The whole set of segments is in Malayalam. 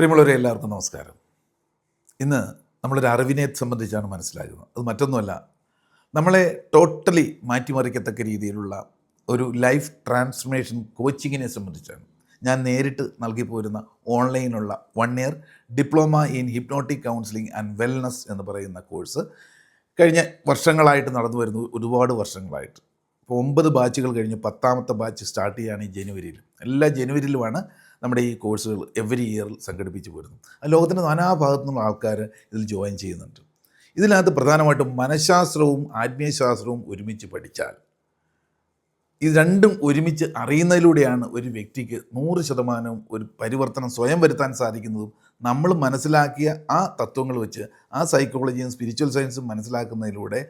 പ്രിയമുള്ളവരെ എല്ലാവർക്കും നമസ്കാരം. ഇന്ന് നമ്മളൊരു അറിവിനെ സംബന്ധിച്ചാണ് മനസ്സിലാകുന്നത് അത് മറ്റൊന്നുമല്ല നമ്മളെ ടോട്ടലി മാറ്റിമറിക്കത്തക്ക രീതിയിലുള്ള ഒരു ലൈഫ് ട്രാൻസ്ഫർമേഷൻ കോച്ചിങ്ങിനെ സംബന്ധിച്ചാണ് ഞാൻ നേരിട്ട് നൽകി പോരുന്ന ഓൺലൈനുള്ള one year diploma in hypnotic counselling and wellness എന്ന് പറയുന്ന കോഴ്സ് കഴിഞ്ഞ വർഷങ്ങളായിട്ട് നടന്നു വരുന്നു. ഒരുപാട് വർഷങ്ങളായിട്ട്. ഇപ്പോൾ ഒമ്പത് ബാച്ചുകൾ കഴിഞ്ഞ് പത്താമത്തെ ബാച്ച് സ്റ്റാർട്ട് ചെയ്യുകയാണ് ഈ ജനുവരിയിൽ. എല്ലാ ജനുവരിയിലുമാണ് നമ്മുടെ ഈ കോഴ്സുകൾ എവറി ഇയർ സംഘടിപ്പിച്ച് പോരുന്നു. ലോകത്തിന്റെ നാനാഭാഗത്തു നിന്നുള്ള ആൾക്കാർ ഇതിൽ ജോയിൻ ചെയ്യുന്നുണ്ട്. ഇതിനകത്ത് പ്രധാനമായിട്ടും മനഃശാസ്ത്രവും ആത്മീയശാസ്ത്രവും ഒരുമിച്ച് പഠിച്ചാൽ ഇത് രണ്ടും ഒരുമിച്ച് അറിയുന്നതിലൂടെയാണ് ഒരു വ്യക്തിക്ക് നൂറ് ശതമാനം ഒരു പരിവർത്തനം സ്വയം വരുത്താൻ സാധിക്കുന്നതും നമ്മൾ മനസ്സിലാക്കിയ ആ തത്വങ്ങൾ വെച്ച് ആ സൈക്കോളജിയും സ്പിരിച്വൽ സയൻസും മനസ്സിലാക്കുന്നതിലൂടെ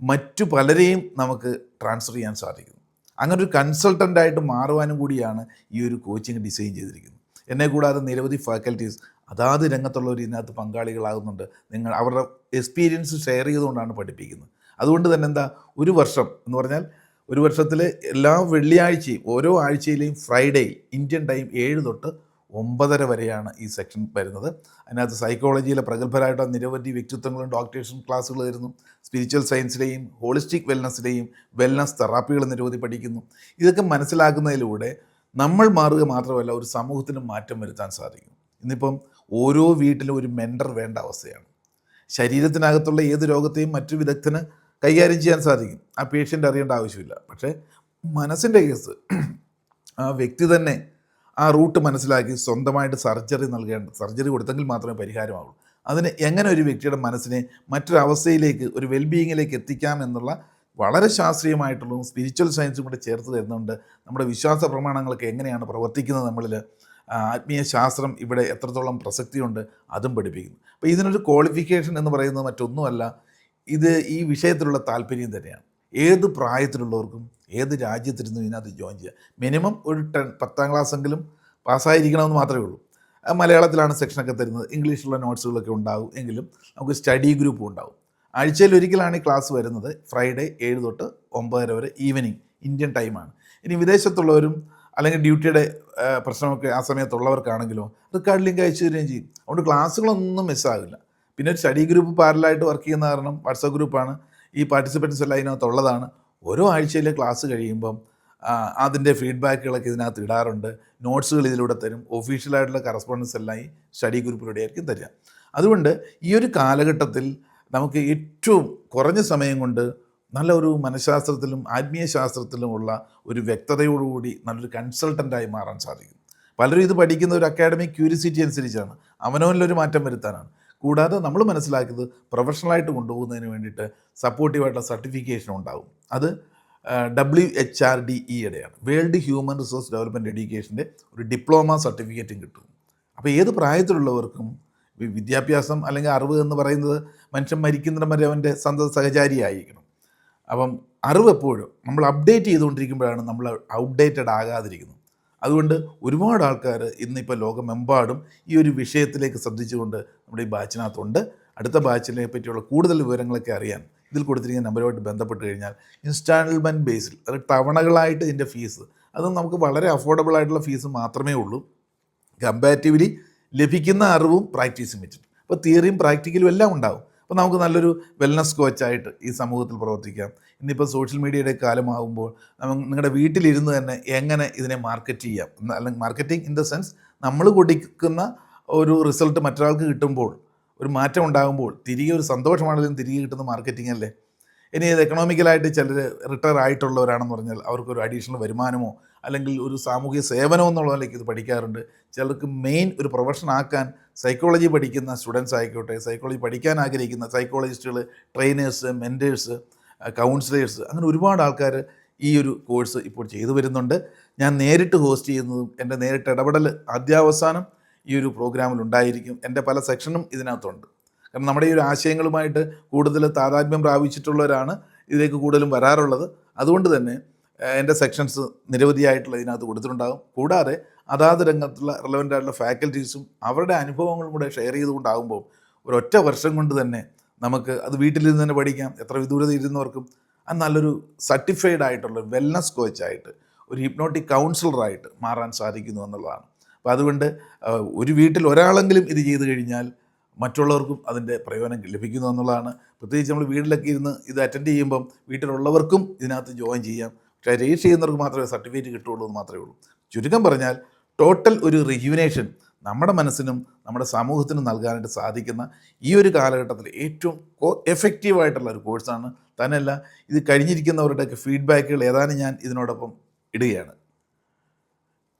മറ്റു പലരെയും നമുക്ക് ട്രാൻസ്ഫർ ചെയ്യാൻ സാധിക്കുന്നു. അങ്ങനെ ഒരു കൺസൾട്ടന്റായിട്ട് മാറുവാനും കൂടിയാണ് ഈ ഒരു കോച്ചിങ് ഡിസൈൻ ചെയ്തിരിക്കുന്നത്. എന്നെ കൂടാതെ നിരവധി ഫാക്കൽറ്റീസ് അതാത് രംഗത്തുള്ളവർ ഇതിനകത്ത് പങ്കാളികളാകുന്നുണ്ട്. നിങ്ങൾ അവരുടെ എക്സ്പീരിയൻസ് ഷെയർ ചെയ്തുകൊണ്ടാണ് പഠിപ്പിക്കുന്നത്. അതുകൊണ്ട് തന്നെ എന്താ ഒരു വർഷം എന്ന് പറഞ്ഞാൽ ഒരു വർഷത്തിൽ എല്ലാ വെള്ളിയാഴ്ചയും ഓരോ ആഴ്ചയിലെയും ഫ്രൈഡേ ഇന്ത്യൻ ടൈം ഏഴ് തൊട്ട് ഒമ്പതര വരെയാണ് ഈ സെക്ഷൻ വരുന്നത്. അതിനകത്ത് സൈക്കോളജിയിലെ പ്രഗത്ഭരായിട്ടുള്ള നിരവധി വ്യക്തിത്വങ്ങളും ഡോക്ടേഴ്സും ക്ലാസ്സുകൾ തരുന്നു സ്പിരിച്വൽ സയൻസിലെയും ഹോളിസ്റ്റിക് വെൽനസ്സിലെയും വെൽനസ് തെറാപ്പികൾ നിരവധി പഠിക്കുന്നു. ഇതൊക്കെ മനസ്സിലാക്കുന്നതിലൂടെ നമ്മൾ മാറുക മാത്രമല്ല ഒരു സമൂഹത്തിന് മാറ്റം വരുത്താൻ സാധിക്കും. ഇന്നിപ്പം ഓരോ വീട്ടിലും ഒരു മെന്റർ വേണ്ട അവസ്ഥയാണ്. ശരീരത്തിനകത്തുള്ള ഏത് രോഗത്തെയും മറ്റു വിദഗ്ധന് കൈകാര്യം ചെയ്യാൻ സാധിക്കും. ആ പേഷ്യന്റ് അറിയേണ്ട ആവശ്യമില്ല. പക്ഷേ മനസ്സിന്റെ കേസ് ആ വ്യക്തി തന്നെ ആ റൂട്ട് മനസ്സിലാക്കി സ്വന്തമായിട്ട് സർജറി നൽകേണ്ട സർജറി കൊടുത്തെങ്കിൽ മാത്രമേ പരിഹാരമാവുള്ളൂ. അതിന് എങ്ങനെ ഒരു വ്യക്തിയുടെ മനസ്സിനെ മറ്റൊരവസ്ഥയിലേക്ക് ഒരു വെൽബീയിങ്ങിലേക്ക് എത്തിക്കാം എന്നുള്ള വളരെ ശാസ്ത്രീയമായിട്ടുള്ളതും സ്പിരിച്വൽ സയൻസും കൂടെ ചേർത്ത് തരുന്നുണ്ട്. നമ്മുടെ വിശ്വാസ പ്രമാണങ്ങളൊക്കെ എങ്ങനെയാണ് പ്രവർത്തിക്കുന്നത് നമ്മളിൽ ആത്മീയ ശാസ്ത്രം ഇവിടെ എത്രത്തോളം പ്രസക്തിയുണ്ട്? അതും പഠിപ്പിക്കുന്നു. അപ്പോൾ ഇതിനൊരു ക്വാളിഫിക്കേഷൻ എന്ന് പറയുന്നത് മറ്റൊന്നുമല്ല. ഇത് ഈ വിഷയത്തിലുള്ള താല്പര്യം തന്നെയാണ്. ഏത് പ്രായത്തിലുള്ളവർക്കും ഏത് രാജ്യത്തിരുന്നു ഇതിനകത്ത് ജോയിൻ ചെയ്യാം മിനിമം ഒരു ടെൻ പത്താം ക്ലാസ്സെങ്കിലും പാസ്സായിരിക്കണമെന്ന് മാത്രമേ ഉള്ളൂ. മലയാളത്തിലാണ് സെക്ഷനൊക്കെ തരുന്നത്. ഇംഗ്ലീഷിലുള്ള നോട്ട്സുകളൊക്കെ ഉണ്ടാവും എങ്കിലും നമുക്ക് സ്റ്റഡി ഗ്രൂപ്പും ഉണ്ടാവും. ആഴ്ചയിൽ ഒരിക്കലാണ് ഈ ക്ലാസ് വരുന്നത്. ഫ്രൈഡേ ഏഴ് തൊട്ട് ഒമ്പതര വരെ ഈവനിങ് ഇന്ത്യൻ ടൈമാണ് ഇനി വിദേശത്തുള്ളവരും അല്ലെങ്കിൽ ഡ്യൂട്ടിയുടെ പ്രശ്നമൊക്കെ ആ സമയത്തുള്ളവർക്കാണെങ്കിലോ റെക്കോർഡ് ലിങ്ക് അയച്ചു തരികയും ചെയ്യും. അതുകൊണ്ട് ക്ലാസ്സുകളൊന്നും മിസ്സാകില്ല പിന്നെ ഒരു സ്റ്റഡി ഗ്രൂപ്പ് പാരലായിട്ട് വർക്ക് ചെയ്യുന്ന കാരണം വാട്സപ്പ് ഗ്രൂപ്പാണ് ഈ പാർട്ടിസിപ്പൻസ് എല്ലാം ഇതിനകത്തുള്ളതാണ്. ഓരോ ആഴ്ചയിലെ ക്ലാസ് കഴിയുമ്പം അതിന്റെ ഫീഡ്ബാക്കുകളൊക്കെ ഇതിനകത്ത് ഇടാറുണ്ട്. നോട്ട്സുകൾ ഇതിലൂടെ തരും. ഒഫീഷ്യലായിട്ടുള്ള കറസ്പോണ്ടൻസ് എല്ലാം ഈ സ്റ്റഡി ഗ്രൂപ്പിലൂടെ ആയിരിക്കും തരിക. അതുകൊണ്ട് ഈ ഒരു കാലഘട്ടത്തിൽ നമുക്ക് ഏറ്റവും കുറഞ്ഞ സമയം കൊണ്ട് നല്ല ഒരു മനഃശാസ്ത്രത്തിലും ആത്മീയ ശാസ്ത്രത്തിലുമുള്ള ഒരു വ്യക്തതയോടുകൂടി നല്ലൊരു കൺസൾട്ടന്റായി മാറാൻ സാധിക്കും. പലരും ഇത് പഠിക്കുന്ന ഒരു അക്കാഡമിക് ക്യൂരിസിറ്റി അനുസരിച്ചാണ്. അവനവനിലൊരു മാറ്റം വരുത്താനാണ്. കൂടാതെ നമ്മൾ മനസ്സിലാക്കിയത് പ്രൊഫഷണലായിട്ട് കൊണ്ടുപോകുന്നതിന് വേണ്ടിയിട്ട് സപ്പോർട്ടീവായിട്ടുള്ള സർട്ടിഫിക്കേഷൻ ഉണ്ടാകും. അത് ഡബ്ല്യു എച്ച് ആർ ഡി ഇയുടെയാണ് വേൾഡ് ഹ്യൂമൻ റിസോഴ്സ് ഡെവലപ്മെന്റ് എഡ്യൂക്കേഷന്റെ ഒരു ഡിപ്ലോമ സർട്ടിഫിക്കറ്റും കിട്ടും. അപ്പോൾ ഏത് പ്രായത്തിലുള്ളവർക്കും വിദ്യാഭ്യാസം അല്ലെങ്കിൽ അറിവ് എന്ന് പറയുന്നത് മനുഷ്യൻ മരിക്കുന്നിടം വരെ അവന്റെ സന്ത സഹചാരിയായിരിക്കണം. അപ്പം അറിവ് എപ്പോഴും നമ്മൾ അപ്ഡേറ്റ് ചെയ്തുകൊണ്ടിരിക്കുമ്പോഴാണ് നമ്മൾ ഔട്ട്ഡേറ്റഡ് ആകാതിരിക്കുന്നത്. അതുകൊണ്ട് ഒരുപാട് ആൾക്കാർ ഇന്നിപ്പോൾ ലോകമെമ്പാടും ഈ ഒരു വിഷയത്തിലേക്ക് ശ്രദ്ധിച്ചുകൊണ്ട് നമ്മുടെ ഈ ബാച്ചിനകത്തുണ്ട്. അടുത്ത ബാച്ചിനെ പറ്റിയുള്ള കൂടുതൽ വിവരങ്ങളൊക്കെ അറിയാൻ ഇതിൽ കൊടുത്തിരിക്കുന്ന നമ്പറുമായിട്ട് ബന്ധപ്പെട്ട് കഴിഞ്ഞാൽ ഇൻസ്റ്റാൾമെന്റ് ബേസിൽ അതായത് തവണകളായിട്ട് ഇതിന്റെ ഫീസ് അത് നമുക്ക് വളരെ അഫോർഡബിൾ ആയിട്ടുള്ള ഫീസ് മാത്രമേ ഉള്ളൂ. കമ്പാരിറ്റീവ്ലി ലഭിക്കുന്ന അറിവും പ്രാക്ടീസും വെച്ചിട്ട്. അപ്പോൾ തിയറിയും പ്രാക്ടിക്കലും എല്ലാം ഉണ്ടാവും. അപ്പോൾ നമുക്ക് നല്ലൊരു വെൽനസ് കോച്ചായിട്ട് ഈ സമൂഹത്തിൽ പ്രവർത്തിക്കാം. ഇന്നിപ്പോൾ സോഷ്യൽ മീഡിയയുടെ കാലമാകുമ്പോൾ നിങ്ങളുടെ വീട്ടിലിരുന്ന് തന്നെ എങ്ങനെ ഇതിനെ മാർക്കറ്റ് ചെയ്യാം? അല്ലെങ്കിൽ മാർക്കറ്റിംഗ് ഇൻ ദ സെൻസ് നമ്മൾ കൊടുക്കുന്ന ഒരു റിസൾട്ട് മറ്റൊരാൾക്ക് കിട്ടുമ്പോൾ ഒരു മാറ്റം ഉണ്ടാകുമ്പോൾ തിരികെ ഒരു സന്തോഷമാണെങ്കിലും തിരികെ കിട്ടുന്ന മാർക്കറ്റിംഗ് അല്ലേ? ഇനി ഇത് എക്കണോമിക്കലായിട്ട് ചിലർ റിട്ടയർ ആയിട്ടുള്ളവരാണെന്ന് പറഞ്ഞാൽ അവർക്കൊരു അഡീഷണൽ വരുമാനമോ അല്ലെങ്കിൽ ഒരു സാമൂഹിക എന്നുള്ള നിലയ്ക്ക് ഇത് പഠിക്കാറുണ്ട്. ചിലർക്ക് മെയിൻ ഒരു പ്രൊഫഷൻ ആക്കാൻ സൈക്കോളജി പഠിക്കുന്ന സ്റ്റുഡൻസ് ആയിക്കോട്ടെ സൈക്കോളജി പഠിക്കാൻ ആഗ്രഹിക്കുന്ന സൈക്കോളജിസ്റ്റുകൾ ട്രെയിനേഴ്സ് മെന്റേഴ്സ് കൗൺസിലേഴ്സ് അങ്ങനെ ഒരുപാട് ആൾക്കാർ ഈ ഒരു കോഴ്സ് ഇപ്പോൾ ചെയ്തു വരുന്നുണ്ട്. ഞാൻ നേരിട്ട് ഹോസ്റ്റ് ചെയ്യുന്നതും എന്റെ നേരിട്ട് ഇടപെടൽ ആദ്യാവസാനം ഈ ഒരു പ്രോഗ്രാമിൽ ഉണ്ടായിരിക്കും. എന്റെ പല സെക്ഷനും ഇതിനകത്തുണ്ട്. കാരണം നമ്മുടെ ഈ ഒരു ആശയങ്ങളുമായിട്ട് കൂടുതൽ താതാത്മ്യം പ്രാപിച്ചിട്ടുള്ളവരാണ് ഇതിലേക്ക് കൂടുതലും വരാറുള്ളത്. അതുകൊണ്ട് തന്നെ എന്റെ സെക്ഷൻസ് നിരവധിയായിട്ടുള്ള ഇതിനകത്ത് കൊടുത്തിട്ടുണ്ടാകും. കൂടാതെ അതാത് രംഗത്തുള്ള റിലവന്റ് ആയിട്ടുള്ള ഫാക്കൽറ്റീസും അവരുടെ അനുഭവങ്ങളും കൂടെ ഷെയർ ചെയ്തുകൊണ്ടാകുമ്പോൾ ഒരൊറ്റ വർഷം കൊണ്ട് തന്നെ നമുക്ക് അത് വീട്ടിലിരുന്ന് തന്നെ പഠിക്കാം. എത്ര വിദൂരത ഇരുന്നവർക്കും. അത് നല്ലൊരു സർട്ടിഫൈഡ് ആയിട്ടുള്ള വെൽനസ് കോച്ചായിട്ട് ഒരു ഹിപ്നോട്ടിക് കൗൺസിലറായിട്ട് മാറാൻ സാധിക്കുന്നു എന്നുള്ളതാണ്. അപ്പോൾ അതുകൊണ്ട് ഒരു വീട്ടിൽ ഒരാളെങ്കിലും ഇത് ചെയ്തു കഴിഞ്ഞാൽ മറ്റുള്ളവർക്കും അതിന്റെ പ്രയോജനം ലഭിക്കുന്നു എന്നുള്ളതാണ്. പ്രത്യേകിച്ച് നമ്മൾ വീട്ടിലൊക്കെ ഇരുന്ന് ഇത് അറ്റൻഡ് ചെയ്യുമ്പം വീട്ടിലുള്ളവർക്കും ഇതിനകത്ത് ജോയിൻ ചെയ്യാം. പക്ഷേ രജിസ്റ്റർ ചെയ്യുന്നവർക്ക് മാത്രമേ സർട്ടിഫിക്കറ്റ് കിട്ടുള്ളൂ എന്ന് മാത്രമേ ഉള്ളൂ. ചുരുക്കം പറഞ്ഞാൽ ടോട്ടൽ ഒരു റിജുവിനേഷൻ നമ്മുടെ മനസ്സിനും നമ്മുടെ സമൂഹത്തിനും നൽകാനായിട്ട് സാധിക്കുന്ന ഈ ഒരു കാലഘട്ടത്തിൽ ഏറ്റവും എഫക്റ്റീവായിട്ടുള്ള ഒരു കോഴ്സാണ് തന്നെയല്ല ഇത് കഴിഞ്ഞിരിക്കുന്നവരുടെയൊക്കെ ഫീഡ്ബാക്കുകൾ ഏതാനും ഞാൻ ഇതിനോടൊപ്പം ഇടുകയാണ്.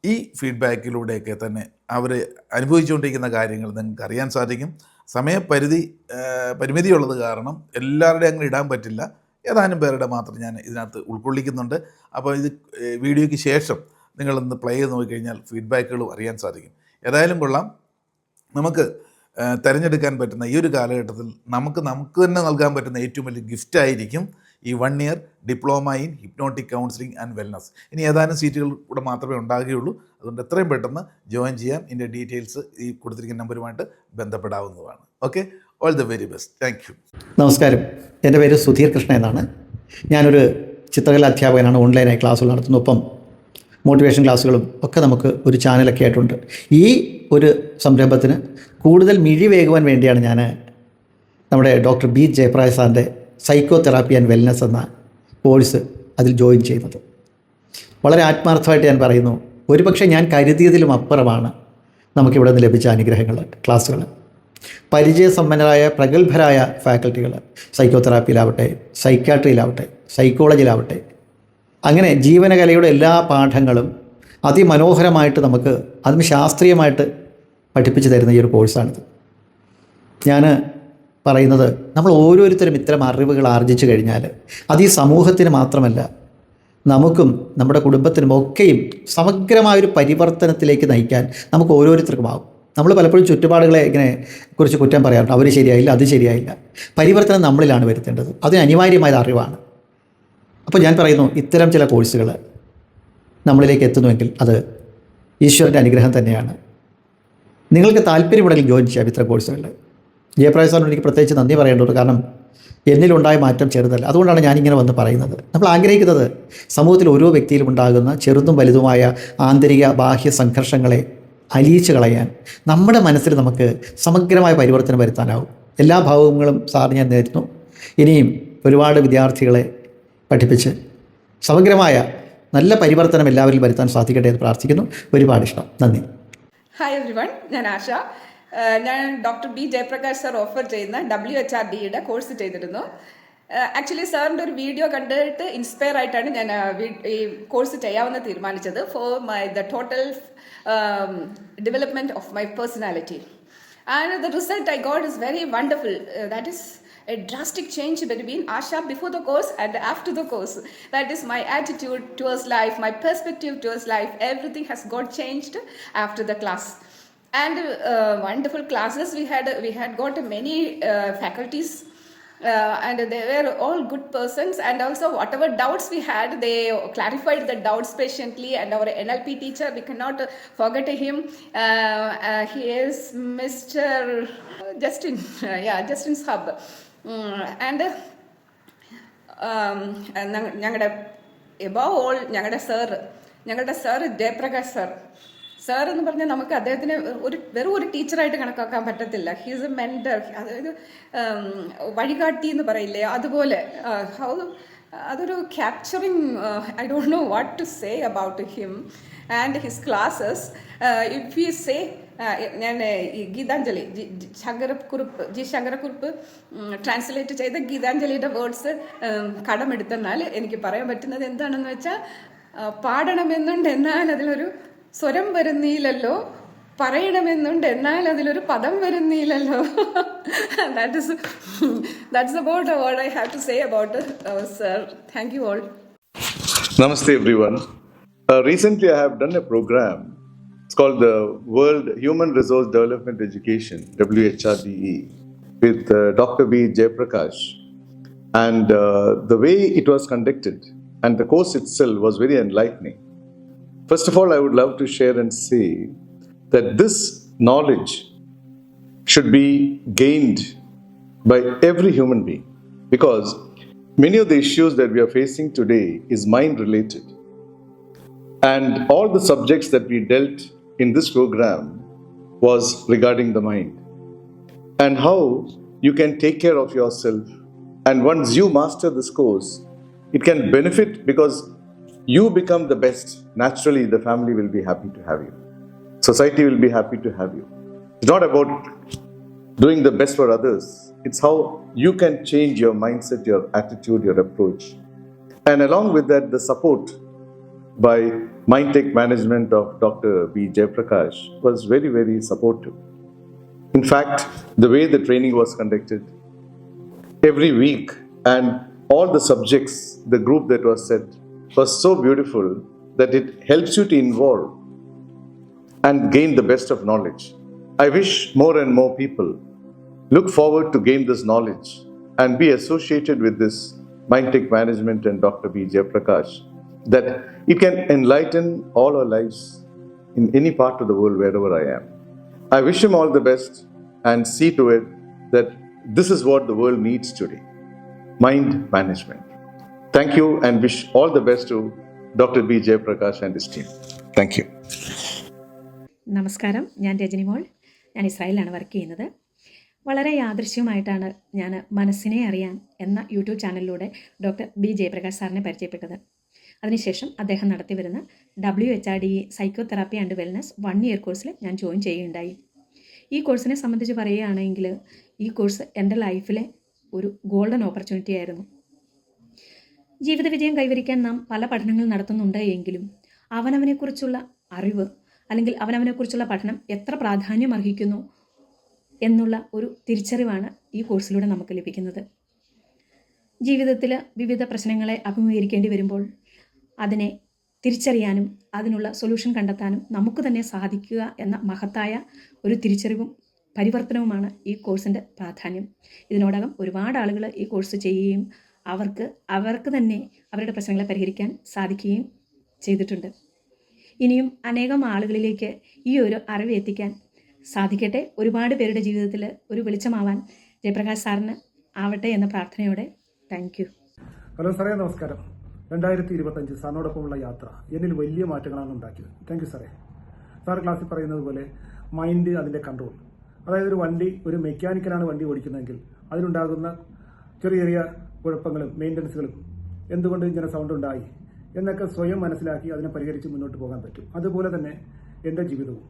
ഈ ഫീഡ്ബാക്കിലൂടെയൊക്കെ തന്നെ അവർ അനുഭവിച്ചുകൊണ്ടിരിക്കുന്ന കാര്യങ്ങൾ നിങ്ങൾക്ക് അറിയാൻ സാധിക്കും. സമയപരിധി പരിമിതിയുള്ളത് കാരണം എല്ലാവരുടെയും അങ്ങനെ ഇടാൻ പറ്റില്ല. ഏതാനും പേരുടെ മാത്രം ഞാൻ ഇതിനകത്ത് ഉൾക്കൊള്ളിക്കുന്നുണ്ട്. അപ്പോൾ ഇത് വീഡിയോയ്ക്ക് ശേഷം നിങ്ങളൊന്ന് പ്ലേ ചെയ്ത് നോക്കിക്കഴിഞ്ഞാൽ ഫീഡ്ബാക്കുകളും അറിയാൻ സാധിക്കും. ഏതായാലും കൊള്ളാം. നമുക്ക് തിരഞ്ഞെടുക്കാൻ പറ്റുന്ന ഈ ഒരു കാലഘട്ടത്തിൽ നമുക്ക് നമുക്ക് തന്നെ നൽകാൻ പറ്റുന്ന ഏറ്റവും വലിയ ഗിഫ്റ്റ് ആയിരിക്കും ഈ one year diploma in hypnotic counselling and wellness. ഇനി ഏതാനും സീറ്റുകൾ കൂടെ മാത്രമേ ഉണ്ടാകുകയുള്ളൂ. അതുകൊണ്ട് എത്രയും പെട്ടെന്ന് ജോയിൻ ചെയ്യാം ഇതിന്റെ ഡീറ്റെയിൽസ് ഈ കൊടുത്തിരിക്കുന്ന നമ്പറുമായിട്ട് ബന്ധപ്പെടാവുന്നതാണ്. Okay? All the very best thank you നമസ്കാരം. എന്റെ പേര് സുധീർ കൃഷ്ണ എന്നാണ്. ഞാനൊരു ചിത്രകല അധ്യാപകനാണ്. ഓൺലൈനായി ക്ലാസ്സുകൾ നടത്തുന്നു. ഒപ്പം മോട്ടിവേഷൻ ക്ലാസ്സുകളും ഒക്കെ നമുക്ക് ഒരു ചാനലൊക്കെ ആയിട്ടുണ്ട്. ഈ ഒരു സംരംഭത്തിന് കൂടുതൽ മിഴിവേകുവാൻ വേണ്ടിയാണ് ഞാൻ നമ്മുടെ ഡോക്ടർ ബി ജയപ്രായ് സാറിന്റെ സൈക്കോ തെറാപ്പി ആൻഡ് വെൽനസ് എന്ന കോഴ്സ് അതിൽ ജോയിൻ ചെയ്യുന്നത്. വളരെ ആത്മാർത്ഥമായിട്ട് ഞാൻ പറയുന്നു. ഒരുപക്ഷെ ഞാൻ കരുതിയതിലും അപ്പുറമാണ് നമുക്കിവിടെ നിന്ന് ലഭിച്ച അനുഗ്രഹങ്ങൾ ക്ലാസ്സുകൾ. പരിചയസമ്പന്നരായ പ്രഗത്ഭരായ ഫാക്കൽറ്റികൾ സൈക്കോതെറാപ്പിയിലാവട്ടെ സൈക്കാട്രിയിലാവട്ടെ സൈക്കോളജിയിലാവട്ടെ. അങ്ങനെ ജീവനകലയുടെ എല്ലാ പാഠങ്ങളും അതിമനോഹരമായിട്ട് നമുക്ക് അതും ശാസ്ത്രീയമായിട്ട് പഠിപ്പിച്ചു തരുന്ന ഈ ഒരു കോഴ്സാണിത്. ഞാൻ പറയുന്നത് നമ്മൾ ഓരോരുത്തരും ഇത്തരം അറിവുകൾ ആർജിച്ചു കഴിഞ്ഞാൽ അത് ഈ സമൂഹത്തിന് മാത്രമല്ല നമുക്കും നമ്മുടെ കുടുംബത്തിനും ഒക്കെയും സമഗ്രമായൊരു പരിവർത്തനത്തിലേക്ക് നയിക്കാൻ നമുക്ക് ഓരോരുത്തർക്കും ആവും. നമ്മൾ പലപ്പോഴും ചുറ്റുപാടുകളെ ഇങ്ങനെ കുറിച്ച് കുറ്റം പറയാറുണ്ട്. അവർ ശരിയായില്ല അത് ശരിയായില്ല. പരിവർത്തനം നമ്മളിലാണ് വരുത്തേണ്ടത്. അതിന് അനിവാര്യമായ അറിവാണ്. അപ്പോൾ ഞാൻ പറയുന്നു ഇത്തരം ചില കോഴ്സുകൾ നമ്മളിലേക്ക് എത്തുന്നുവെങ്കിൽ അത് ഈശ്വരന്റെ അനുഗ്രഹം തന്നെയാണ്. നിങ്ങൾക്ക് താല്പര്യമുണ്ടെങ്കിൽ ജോയിൻ ചെയ്യാം ഇത്തരം കോഴ്സുകളിൽ. ജയപ്രായ സാറിന് എനിക്ക് പ്രത്യേകിച്ച് നന്ദി പറയേണ്ടത് കാരണം എന്നിലുണ്ടായ മാറ്റം ചെറുതല്ല. അതുകൊണ്ടാണ് ഞാനിങ്ങനെ വന്ന് പറയുന്നത്. നമ്മൾ ആഗ്രഹിക്കുന്നത് സമൂഹത്തിൽ ഓരോ വ്യക്തിയിലും ഉണ്ടാകുന്ന ചെറുതും വലുതുമായ ആന്തരിക ബാഹ്യ സംഘർഷങ്ങളെ അലിയിച്ച് കളയാൻ നമ്മുടെ മനസ്സിൽ നമുക്ക് സമഗ്രമായ പരിവർത്തനം വരുത്താനാവും. എല്ലാ ഭാവങ്ങളും സാറിന് ഞാൻ നേരുന്നു. ഇനിയും ഒരുപാട് വിദ്യാർത്ഥികളെ പഠിപ്പിച്ച് സമഗ്രമായ നല്ല പരിവർത്തനം എല്ലാവരിലും വരുത്താൻ സാധിക്കട്ടെ എന്ന് പ്രാർത്ഥിക്കുന്നു. ഒരുപാട് ഇഷ്ടം. നന്ദി. ഹായ് എവ്രി വൺ ഞാൻ ആശ. ഞാൻ doctor B Jayaprakash sir offer ചെയ്യുന്ന ഡബ്ല്യു എച്ച് ആർ ഡിയുടെ കോഴ്സ് ചെയ്തിരുന്നു. ആക്ച്വലി സാറിന്റെ ഒരു വീഡിയോ കണ്ടിട്ട് ഇൻസ്പയർ ആയിട്ടാണ് ഞാൻ വീ- ഈ കോഴ്സ് ചെയ്യാമെന്ന് തീരുമാനിച്ചത് for my the total development of my personality and the result I got is very wonderful that is between Asha before the course and after the course. That is my attitude towards life, my perspective towards life. Everything has got changed after the class. And uh, wonderful classes we had. We had got many uh, faculties. Uh, and they were all good persons and also whatever doubts we had they clarified the doubts patiently and our nlp teacher we cannot uh, forget him uh, uh, he is mr justin yeah justin sub Mm, and ഞങ്ങളുടെ എബോ ഓൾ ഞങ്ങളുടെ സാറ് ഞങ്ങളുടെ സാറ് ജയപ്രകാശ് സാർ സാർ എന്ന് പറഞ്ഞാൽ നമുക്ക് അദ്ദേഹത്തിന് ഒരു വെറും ഒരു ടീച്ചറായിട്ട് കണക്കാക്കാൻ പറ്റത്തില്ല. ഹീസ് എ മെന്റർ അതായത് വഴികാട്ടി എന്ന് പറയില്ലേ? അതുപോലെ ഹൗ അതൊരു capturing I don't know what to say about him and his classes if you say ഞാൻ ഈ ഗീതാഞ്ജലി ശങ്കരക്കുറിപ്പ് ജി ശങ്കരക്കുറിപ്പ് ട്രാൻസ്ലേറ്റ് ചെയ്ത ഗീതാഞ്ജലിയുടെ വേർഡ്സ് കടമെടുത്തെന്നാൽ എനിക്ക് പറയാൻ പറ്റുന്നത് എന്താണെന്ന് വെച്ചാൽ പാടണമെന്നുണ്ട് എന്നാൽ അതിലൊരു സ്വരം വരുന്നില്ലല്ലോ പറയണമെന്നുണ്ട് എന്നാൽ അതിലൊരു പദം വരുന്നില്ലല്ലോ that is that's about what I have to say about sir thank you all Namaste, everyone. One recently, I have done a program. It's called the World Human Resource Development Education (WHRDE) with uh, Dr. B. Jayaprakash, and uh, the way it was conducted and the course itself was very enlightening. First of all, I would love to share and say that this knowledge should be gained by every human being because many of the issues that we are facing today is mind related and all the subjects that we dealt in this program was regarding the mind and how you can take care of yourself. And once you master this course, it can benefit because you become the best. Naturally, the family will be happy to have you, society will be happy to have you. It's not about doing the best for others, it's how you can change your mindset, your attitude, your approach. And along with that, the support by Mindtech management of Dr. B. Jayaprakash was very, very supportive. In fact, the way the training was conducted, every week, and all the subjects, the group that was set, was so beautiful that it helps you to involve and gain the best of knowledge. I wish more and more people look forward to gain this knowledge and be associated with this Mindtech management and Dr. B. Jayaprakash, that it can enlighten all our lives in any part of the world wherever I am. I wish him all the best and see to it that this is what the world needs today mind management. Thank you and wish all the best to Dr. B. Jayaprakash his team. Thank you. നമസ്കാരം ഞാൻ രജനി മോൾ ഞാൻ ഇസ്രായേലിലാണ് വർക്ക് ചെയ്യുന്നത് വളരെ യാദൃശ്യമായിട്ടാണ് ഞാൻ മനസ്സിനെ അറിയാൻ എന്ന യൂട്യൂബ് ചാനലിലൂടെ ഡോക്ടർ ബി ജയപ്രകാശ് സാറിനെ പരിചയപ്പെട്ടത് അതിനുശേഷം അദ്ദേഹം നടത്തി വരുന്ന W H R D psychotherapy and wellness one year കോഴ്സിൽ ഞാൻ ജോയിൻ ചെയ്യുകയുണ്ടായി ഈ കോഴ്സിനെ സംബന്ധിച്ച് പറയുകയാണെങ്കിൽ ഈ കോഴ്സ് എന്റെ ലൈഫിലെ ഒരു ഗോൾഡൻ ഓപ്പർച്യൂണിറ്റി ആയിരുന്നു ജീവിത വിജയം കൈവരിക്കാൻ നാം പല പഠനങ്ങൾ നടത്തുന്നുണ്ട് എങ്കിലും അവനവനെക്കുറിച്ചുള്ള അറിവ് അല്ലെങ്കിൽ അവനവനെക്കുറിച്ചുള്ള പഠനം എത്ര പ്രാധാന്യം അർഹിക്കുന്നു എന്നുള്ള ഒരു തിരിച്ചറിവാണ് ഈ കോഴ്സിലൂടെ നമുക്ക് ലഭിക്കുന്നത്. ജീവിതത്തിൽ വിവിധ പ്രശ്നങ്ങളെ അഭിമുഖീകരിക്കേണ്ടി വരുമ്പോൾ അതിനെ തിരിച്ചറിയാനും അതിനുള്ള സൊല്യൂഷൻ കണ്ടെത്താനും നമുക്ക് തന്നെ സാധിക്കുക എന്ന മഹത്തായ ഒരു തിരിച്ചറിവും പരിവർത്തനവുമാണ് ഈ കോഴ്സിന്റെ പ്രാധാന്യം. ഇതിനോടകം ഒരുപാട് ആളുകൾ ഈ കോഴ്സ് ചെയ്യുകയും അവർക്ക് അവർക്ക് തന്നെ അവരുടെ പ്രശ്നങ്ങളെ പരിഹരിക്കാൻ സാധിക്കുകയും ചെയ്തിട്ടുണ്ട്. ഇനിയും അനേകം ആളുകളിലേക്ക് ഈ ഒരു അറിവ് എത്തിക്കാൻ സാധിക്കട്ടെ. ഒരുപാട് പേരുടെ ജീവിതത്തിൽ ഒരു വെളിച്ചമാവാൻ ജയപ്രകാശ് സാറിന് ആവട്ടെ എന്ന പ്രാർത്ഥനയോടെ താങ്ക് യു ഹലോ സാറേ നമസ്കാരം. രണ്ടായിരത്തി ഇരുപത്തഞ്ച് സാറിനോടൊപ്പമുള്ള യാത്ര എന്നിൽ വലിയ മാറ്റങ്ങളാണ് ഉണ്ടാക്കിയത്. താങ്ക് യു സാറേ. സാർ ക്ലാസ്സിൽ പറയുന്നത് പോലെ മൈൻഡ് അതിന്റെ കൺട്രോൾ അതായത് ഒരു വണ്ടി ഒരു മെക്കാനിക്കലാണ് വണ്ടി ഓടിക്കുന്നതെങ്കിൽ അതിനുണ്ടാകുന്ന ചെറിയ ചെറിയ കുഴപ്പങ്ങളും മെയിന്റനൻസുകളും എന്തുകൊണ്ട് ഇങ്ങനെ സൗണ്ട് ഉണ്ടായി എന്നൊക്കെ സ്വയം മനസ്സിലാക്കി അതിനെ പരിഹരിച്ച് മുന്നോട്ട് പോകാൻ പറ്റും. അതുപോലെ തന്നെ എന്റെ ജീവിതവും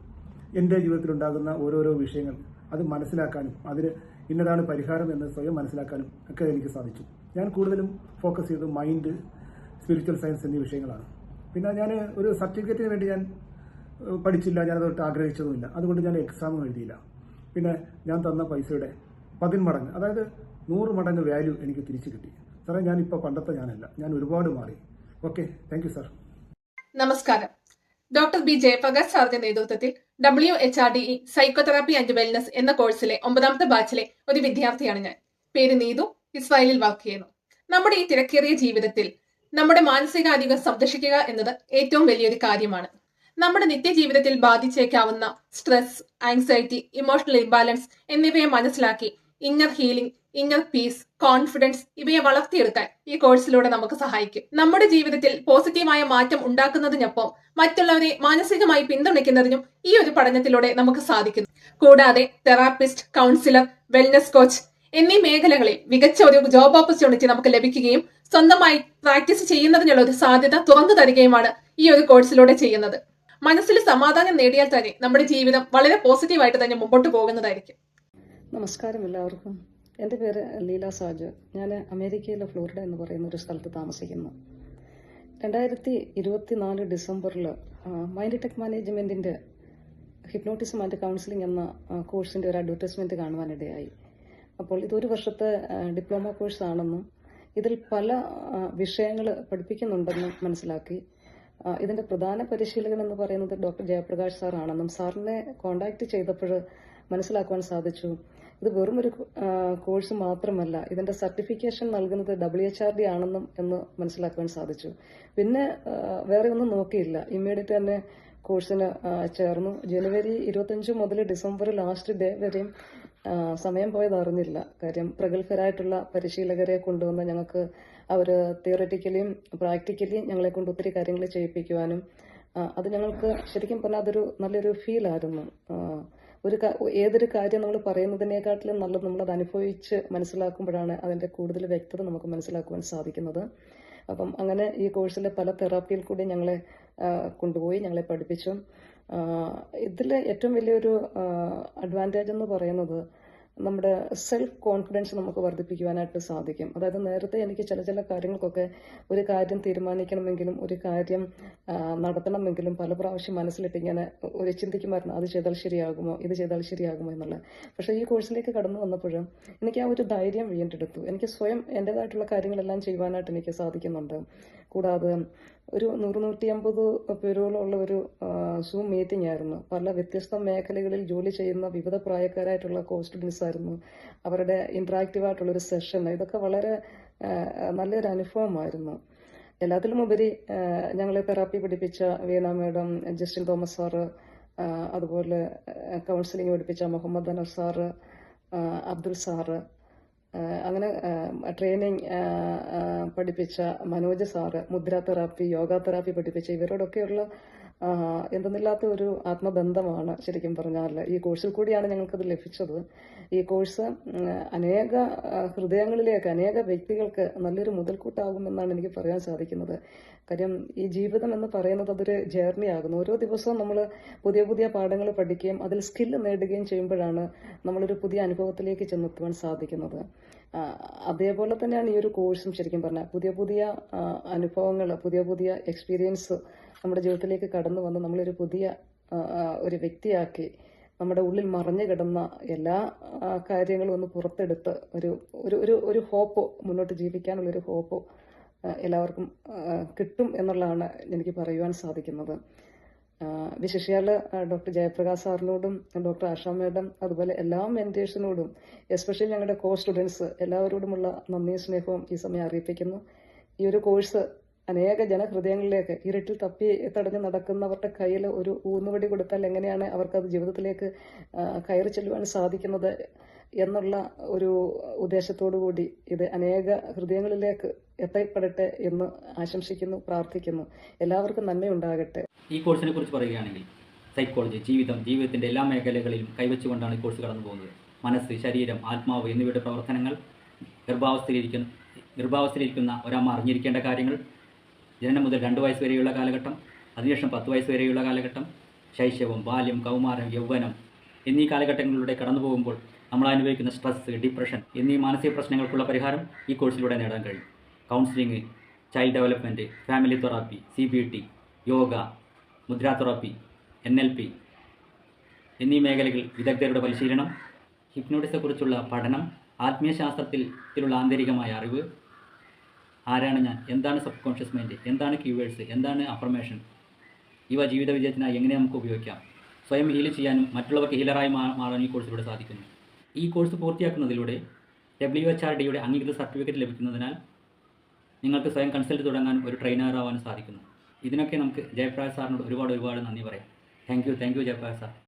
എന്റെ ജീവിതത്തിലുണ്ടാകുന്ന ഓരോരോ വിഷയങ്ങൾ അത് മനസ്സിലാക്കാനും അതിന് ഇന്നതാണ് പരിഹാരം എന്ന് സ്വയം മനസ്സിലാക്കാനും ഒക്കെ എനിക്ക് സാധിച്ചു. ഞാൻ കൂടുതലും ഫോക്കസ് ചെയ്തത് മൈൻഡ് സ്പിരിച്വൽ സയൻസ് എന്നീ വിഷയങ്ങളാണ്. പിന്നെ ഞാൻ ഒരു സർട്ടിഫിക്കറ്റിന് വേണ്ടി ഞാൻ പഠിച്ചില്ല ഞാൻ ഞാനതൊട്ട് ആഗ്രഹിച്ചതുമില്ല. അതുകൊണ്ട് ഞാൻ എക്സാമും എഴുതിയില്ല. പിന്നെ ഞാൻ തന്ന പൈസയുടെ പതിന്മടങ്ങ് അതായത് നൂറ് മടങ്ങ് വാല്യൂ എനിക്ക് തിരിച്ചു കിട്ടി. സാറേ ഞാനിപ്പോൾ പണ്ടത്തെ ഞാനല്ല. ഞാൻ ഒരുപാട് മാറി. ഓക്കെ താങ്ക് സാർ നമസ്കാരം. ഡോക്ടർ ബി ജയപ്രകാശ് സാറിന്റെ നേതൃത്വത്തിൽ W H R D E psychotherapy and wellness എന്ന കോഴ്സിലെ ഒമ്പതാമത്തെ ബാച്ചിലെ ഒരു വിദ്യാർത്ഥിയാണ് ഞാൻ. പേര് നീതു ഇസ്രായേലിൽ വർക്ക് ചെയ്യുന്നു. നമ്മുടെ ഈ തിരക്കേറിയ ജീവിതത്തിൽ നമ്മുടെ മാനസികാരോഗ്യം സംരക്ഷിക്കുക എന്നത് ഏറ്റവും വലിയൊരു കാര്യമാണ്. നമ്മുടെ നിത്യജീവിതത്തിൽ ബാധിച്ചേക്കാവുന്ന സ്ട്രെസ് ആങ്സൈറ്റി ഇമോഷണൽ ഇംബാലൻസ് എന്നിവയെ മനസ്സിലാക്കി inner healing inner peace confidence ഇവയെ വളർത്തിയെടുക്കാൻ ഈ കോഴ്സിലൂടെ നമുക്ക് സഹായിക്കും. നമ്മുടെ ജീവിതത്തിൽ പോസിറ്റീവായ മാറ്റം ഉണ്ടാക്കുന്നതിനൊപ്പം മറ്റുള്ളവരെ മാനസികമായി പിന്തുണയ്ക്കുന്നതിനും ഈ ഒരു പഠനത്തിലൂടെ നമുക്ക് സാധിക്കുന്നു. കൂടാതെ തെറാപ്പിസ്റ്റ് കൗൺസിലർ വെൽനസ് കോച്ച് എന്നീ മേഖലകളിൽ മികച്ച ഒരു ജോബ് ഓപ്പർച്യൂണിറ്റി നമുക്ക് ലഭിക്കുകയും സ്വന്തമായി പ്രാക്ടീസ് ചെയ്യുന്നതിനുള്ള ഒരു സാധ്യത തുറന്നു തരികയുമാണ് ഈ ഒരു കോഴ്സിലൂടെ ചെയ്യുന്നത്. മനസ്സിൽ സമാധാനം നേടിയാൽ തന്നെ നമ്മുടെ ജീവിതം വളരെ പോസിറ്റീവായിട്ട് തന്നെ മുമ്പോട്ട് പോകുന്നതായിരിക്കും. നമസ്കാരം എല്ലാവർക്കും. എന്റെ പേര് ലീല സാജു. ഞാൻ അമേരിക്കയിലെ ഫ്ലോറിഡ എന്ന് പറയുന്ന ഒരു സ്ഥലത്ത് താമസിക്കുന്നു. രണ്ടായിരത്തി ഇരുപത്തി നാല് ഡിസംബറിൽ മൈൻഡ് ടെക് മാനേജ്മെന്റിന്റെ ഹിപ്നോട്ടിസം ആൻഡ് കൗൺസിലിംഗ് എന്ന കോഴ്സിന്റെ ഒരു അഡ്വർടൈസ്മെന്റ് കാണുവാനിടയായി. അപ്പോൾ ഇതൊരു വർഷത്തെ ഡിപ്ലോമ കോഴ്സാണെന്നും ഇതിൽ പല വിഷയങ്ങൾ പഠിപ്പിക്കുന്നുണ്ടെന്നും മനസ്സിലാക്കി. ഇതിന്റെ പ്രധാന പരിശീലകൻ എന്ന് പറയുന്നത് ഡോക്ടർ ജയപ്രകാശ് സാറാണെന്നും സാറിനെ കോണ്ടാക്ട് ചെയ്തപ്പോൾ മനസ്സിലാക്കുവാൻ സാധിച്ചു. ഇത് വെറും ഒരു കോഴ്സ് മാത്രമല്ല. ഇതിന്റെ സർട്ടിഫിക്കേഷൻ നൽകുന്നത് ഡബ്ല്യു എച്ച് ആർ ഡി ആണെന്നും എന്ന് മനസ്സിലാക്കുവാൻ സാധിച്ചു. പിന്നെ വേറെ ഒന്നും നോക്കിയില്ല. ഇമ്മീഡിയറ്റ് തന്നെ കോഴ്സിന് ചേർന്നു. ജനുവരി ഇരുപത്തഞ്ച് മുതൽ ഡിസംബർ ലാസ്റ്റ് ഡേ വരെയും സമയം പോയത് അറിഞ്ഞില്ല. കാര്യം പ്രഗത്ഭരായിട്ടുള്ള പരിശീലകരെ കൊണ്ടുവന്ന് ഞങ്ങൾക്ക് അവർ തിയററ്റിക്കലിയും പ്രാക്ടിക്കലിയും ഞങ്ങളെ കൊണ്ട് ഒത്തിരി കാര്യങ്ങൾ ചെയ്യിപ്പിക്കുവാനും അത് ഞങ്ങൾക്ക് ശരിക്കും പറഞ്ഞാൽ അതൊരു നല്ലൊരു ഫീലായിരുന്നു. ഒരു ഏതൊരു കാര്യം നമ്മൾ പറയുന്നതിനേക്കാട്ടിലും നല്ലത് നമ്മളത് അനുഭവിച്ച് മനസ്സിലാക്കുമ്പോഴാണ് അതിന്റെ കൂടുതൽ വ്യക്തത നമുക്ക് മനസ്സിലാക്കുവാൻ സാധിക്കുന്നത്. അപ്പം അങ്ങനെ ഈ കോഴ്സിലെ പല തെറാപ്പിയിൽ കൂടി ഞങ്ങളെ കൊണ്ടുപോയി ഞങ്ങളെ പഠിപ്പിച്ചു. ഇതിൽ ഏറ്റവും വലിയൊരു അഡ്വാന്റേജ് എന്ന് പറയുന്നത് നമ്മുടെ സെൽഫ് കോൺഫിഡൻസ് നമുക്ക് വർദ്ധിപ്പിക്കുവാനായിട്ട് സാധിക്കും. അതായത് നേരത്തെ എനിക്ക് ചില ചില കാര്യങ്ങൾക്കൊക്കെ ഒരു കാര്യം തീരുമാനിക്കണമെങ്കിലും ഒരു കാര്യം നടത്തണമെങ്കിലും പല പ്രാവശ്യം മനസ്സിലിട്ട് ഇങ്ങനെ ഒരു ചിന്തിക്കുമായിരുന്നു. അത് ചെയ്താൽ ശരിയാകുമോ? ഇത് ചെയ്താൽ ശരിയാകുമോ എന്നുള്ളത് പക്ഷേ ഈ കോഴ്സിലേക്ക് കടന്നു വന്നപ്പോഴും എനിക്ക് ആ ഒരു ധൈര്യം വീണ്ടെടുത്തു. എനിക്ക് സ്വയം എന്റെതായിട്ടുള്ള കാര്യങ്ങളെല്ലാം ചെയ്യുവാനായിട്ട് എനിക്ക് സാധിക്കുന്നുണ്ട്. കൂടാതെ ഒരു നൂറ് നൂറ്റി അമ്പത് പേരോളം ഉള്ള ഒരു സൂം മീറ്റിംഗ് ആയിരുന്നു. പല വ്യത്യസ്ത മേഖലകളിൽ ജോലി ചെയ്യുന്ന വിവിധ പ്രായക്കാരായിട്ടുള്ള കോ ആയിരുന്നു. അവരുടെ ഇൻട്രാക്റ്റീവ് ആയിട്ടുള്ള ഒരു സെഷൻ ഇതൊക്കെ വളരെ നല്ലൊരു അനുഭവമായിരുന്നു. എല്ലാത്തിലും ഉപരി ഞങ്ങളെ തെറാപ്പി പഠിപ്പിച്ച വീണ മാഡം ജസ്റ്റിൻ തോമസ് സാറ് അതുപോലെ കൗൺസിലിംഗ് പഠിപ്പിച്ച മുഹമ്മദ് അനർ സാറ് അബ്ദുൽ സാറ് അങ്ങനെ ട്രെയിനിങ് പഠിപ്പിച്ച Manoj sir mudra therapy yoga therapy പഠിപ്പിച്ച ഇവരോടൊക്കെയുള്ള എന്തെന്നില്ലാത്ത ഒരു ആത്മബന്ധമാണ് ശരിക്കും പറഞ്ഞാൽ ഈ കോഴ്സിൽ കൂടിയാണ് ഞങ്ങൾക്കത് ലഭിച്ചത്. ഈ കോഴ്സ് അനേക ഹൃദയങ്ങളിലേക്ക് അനേക വ്യക്തികൾക്ക് നല്ലൊരു മുതൽക്കൂട്ടാകുമെന്നാണ് എനിക്ക് പറയാൻ സാധിക്കുന്നത്. കാര്യം ഈ ജീവിതം എന്ന് പറയുന്നത് അതൊരു ജേർണി ആകുന്നു. ഓരോ ദിവസവും നമ്മൾ പുതിയ പുതിയ പാഠങ്ങൾ പഠിക്കുകയും അതിൽ സ്കില്ല് നേടുകയും ചെയ്യുമ്പോഴാണ് നമ്മളൊരു പുതിയ അനുഭവത്തിലേക്ക് ചെന്നെത്തുവാൻ സാധിക്കുന്നത്. അതേപോലെ തന്നെയാണ് ഈ ഒരു കോഴ്സും ശരിക്കും പറഞ്ഞാൽ പുതിയ പുതിയ അനുഭവങ്ങൾ പുതിയ പുതിയ എക്സ്പീരിയൻസ് നമ്മുടെ ജീവിതത്തിലേക്ക് കടന്നു വന്ന് നമ്മളൊരു പുതിയ ഒരു വ്യക്തിയാക്കി നമ്മുടെ ഉള്ളിൽ മറഞ്ഞു കിടന്ന എല്ലാ കാര്യങ്ങളും ഒന്ന് പുറത്തെടുത്ത് ഒരു ഒരു ഒരു ഒരു ഹോപ്പ് മുന്നോട്ട് ജീവിക്കാനുള്ളൊരു ഹോപ്പ് എല്ലാവർക്കും കിട്ടും എന്നുള്ളതാണ് എനിക്ക് പറയുവാൻ സാധിക്കുന്നത്. വിശേഷിയാൽ ഡോക്ടർ ജയപ്രകാശ് സാറിനോടും ഡോക്ടർ ആഷ മേഡം അതുപോലെ എല്ലാ മെന്റേഴ്സിനോടും എസ്പെഷ്യലി ഞങ്ങളുടെ കോ സ്റ്റുഡൻസ് എല്ലാവരോടുമുള്ള നന്ദിയും സ്നേഹവും ഈ സമയം അറിയിപ്പിക്കുന്നു. ഈ ഒരു കോഴ്സ് അനേക ജനഹൃദയങ്ങളിലേക്ക് ഇരുട്ടിൽ തപ്പി തടഞ്ഞ് നടക്കുന്നവരുടെ കയ്യിൽ ഒരു ഊന്നുവടി കൊടുത്താൽ എങ്ങനെയാണ് അവർക്കത് ജീവിതത്തിലേക്ക് കയറി ചെല്ലുവാൻ സാധിക്കുന്നത് എന്നുള്ള ഒരു ഉദ്ദേശത്തോടു കൂടി ഇത് അനേക ഹൃദയങ്ങളിലേക്ക് എത്തപ്പെടട്ടെ എന്ന് ആശംസിക്കുന്നു പ്രാർത്ഥിക്കുന്നു. എല്ലാവർക്കും നന്മയുണ്ടാകട്ടെ. ഈ കോഴ്സിനെ കുറിച്ച് പറയുകയാണെങ്കിൽ സൈക്കോളജി ജീവിതം ജീവിതത്തിന്റെ എല്ലാ മേഖലകളിലും കൈവച്ചുകൊണ്ടാണ് ഈ കോഴ്സ് കടന്നു പോകുന്നത്. മനസ്സ് ശരീരം ആത്മാവ് എന്നിവയുടെ പ്രവർത്തനങ്ങൾ ഗർഭാവസ്ഥയിലിരിക്കുന്ന ഗർഭാവസ്ഥയിലിരിക്കുന്ന ഒരമ്മ അറിഞ്ഞിരിക്കേണ്ട കാര്യങ്ങൾ ജനനം മുതൽ രണ്ട് വയസ്സ് വരെയുള്ള കാലഘട്ടം അതിനുശേഷം പത്ത് വയസ്സ് വരെയുള്ള കാലഘട്ടം ശൈശവം ബാല്യം കൗമാരം യൗവനം എന്നീ കാലഘട്ടങ്ങളിലൂടെ കടന്നു പോകുമ്പോൾ നമ്മൾ അനുഭവിക്കുന്ന സ്ട്രെസ് ഡിപ്രഷൻ എന്നീ മാനസിക പ്രശ്നങ്ങൾക്കുള്ള പരിഹാരം ഈ കോഴ്സിലൂടെ നേടാൻ കഴിയും. Counselling child development family therapy C B T yoga mudra therapy N L P എന്നീ മേഖലകളിൽ വിദഗ്ധരുടെ പരിശീലനം ഹിപ്നോട്ടിസെക്കുറിച്ചുള്ള പഠനം ആത്മീയശാസ്ത്രത്തിലുള്ള ആന്തരികമായ അറിവ് ആരാണ് ഞാൻ? എന്താണ് സബ് കോൺഷ്യസ് മൈൻഡ് എന്താണ് കീവേഡ്സ് എന്താണ് അഫർമേഷൻ ഇവ ജീവിത വിജയത്തിനായി എങ്ങനെ നമുക്ക് ഉപയോഗിക്കാം? സ്വയം ഹീൽ ചെയ്യാനും മറ്റുള്ളവർക്ക് ഹീലറായി മാറാൻ ഈ കോഴ്സിലൂടെ സാധിക്കുന്നു. ഈ കോഴ്സ് പൂർത്തിയാക്കുന്നതിലൂടെ ഡബ്ല്യു എച്ച് ആർ ഡിയുടെ അംഗീകൃത സർട്ടിഫിക്കറ്റ് ലഭിക്കുന്നതിനാൽ നിങ്ങൾക്ക് സ്വയം കൺസൾട്ട് തുടങ്ങാൻ ഒരു ട്രെയിനറാവാനും സാധിക്കുന്നു. ഇതിനൊക്കെ നമുക്ക് ജയപ്രകാശ് സാറിനോട് ഒരുപാട് ഒരുപാട് നന്ദി പറയാം. Thank you thank you Jayaprakash sir.